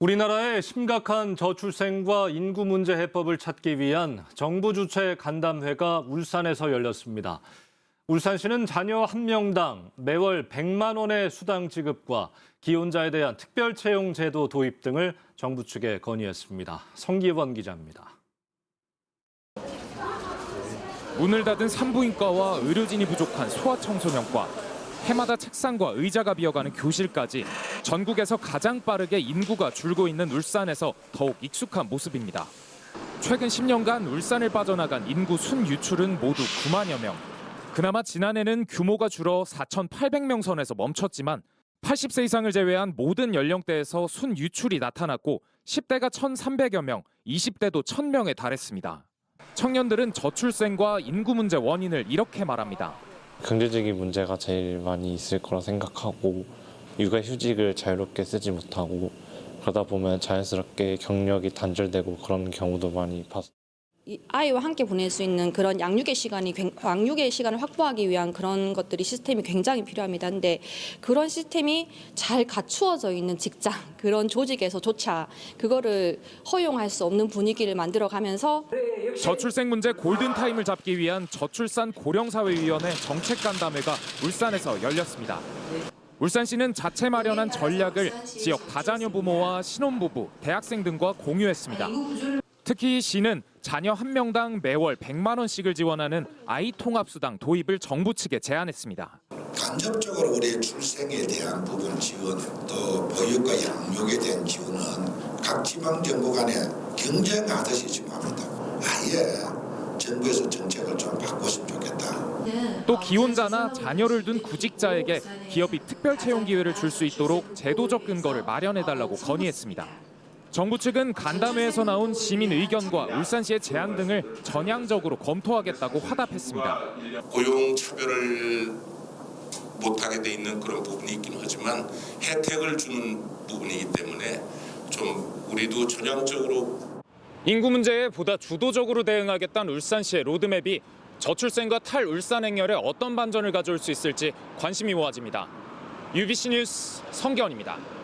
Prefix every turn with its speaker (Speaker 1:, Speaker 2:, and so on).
Speaker 1: 우리나라의 심각한 저출생과 인구 문제 해법을 찾기 위한 정부 주최 간담회가 울산에서 열렸습니다. 울산시는 자녀 한 명당 매월 100만 원의 수당 지급과 기혼자에 대한 특별 채용 제도 도입 등을 정부 측에 건의했습니다. 성기원 기자입니다.
Speaker 2: 문을 닫은 산부인과와 의료진이 부족한 소아청소년과 해마다 책상과 의자가 비어가는 교실까지 전국에서 가장 빠르게 인구가 줄고 있는 울산에서 더욱 익숙한 모습입니다. 최근 10년간 울산을 빠져나간 인구 순유출은 모두 9만여 명. 그나마 지난해는 규모가 줄어 4,800명 선에서 멈췄지만 80세 이상을 제외한 모든 연령대에서 순유출이 나타났고 10대가 1,300여 명, 20대도 1,000명에 달했습니다. 청년들은 저출생과 인구 문제 원인을 이렇게 말합니다.
Speaker 3: 경제적인 문제가 제일 많이 있을 거라 생각하고 육아휴직을 자유롭게 쓰지 못하고 그러다 보면 자연스럽게 경력이 단절되고 그런 경우도 많이 봤어요.
Speaker 4: 이 아이와 함께 보낼 수 있는 그런 양육의 시간이 굉- 양육의 시간을 확보하기 위한 그런 것들이 시스템이 굉장히 필요합니다. 근데 그런 시스템이 잘 갖추어져 있는 직장 그런 조직에서조차 그거를 허용할 수 없는 분위기를 만들어 가면서
Speaker 2: 저출생 문제 골든 타임을 잡기 위한 저출산 고령사회위원회 정책 간담회가 울산에서 열렸습니다. 울산시는 자체 마련한 전략을 지역 다자녀 부모와 신혼부부, 대학생 등과 공유했습니다. 특히 시는 자녀 한 명당 매월 100만 원씩을 지원하는 아이 통합수당 도입을 정부 측에 제안했습니다.
Speaker 5: 간접적으로 우리의 출생에 대한 부분 지원 또 보육과 양육에 대한 지원은 각 지방 정부 간에 경쟁하듯이 지금 합니다. 아예 정부에서 정책을 좀 바꿨으면 좋겠다.
Speaker 2: 또 기혼자나 자녀를 둔 구직자에게 기업이 특별 채용 기회를 줄 수 있도록 제도적 근거를 마련해달라고 건의했습니다. 정부 측은 간담회에서 나온 시민 의견과 울산시의 제안 등을 전향적으로 검토하겠다고 화답했습니다.
Speaker 6: 고용 차별을 못하게 돼 있는 그런 부분이 있긴 하지만 혜택을 주는 부분이기 때문에 좀 우리도 전향적으로
Speaker 2: 인구 문제에 보다 주도적으로 대응하겠다는 울산시의 로드맵이 저출생과 탈울산 행렬에 어떤 반전을 가져올 수 있을지 관심이 모아집니다. UBC 뉴스 성기원입니다.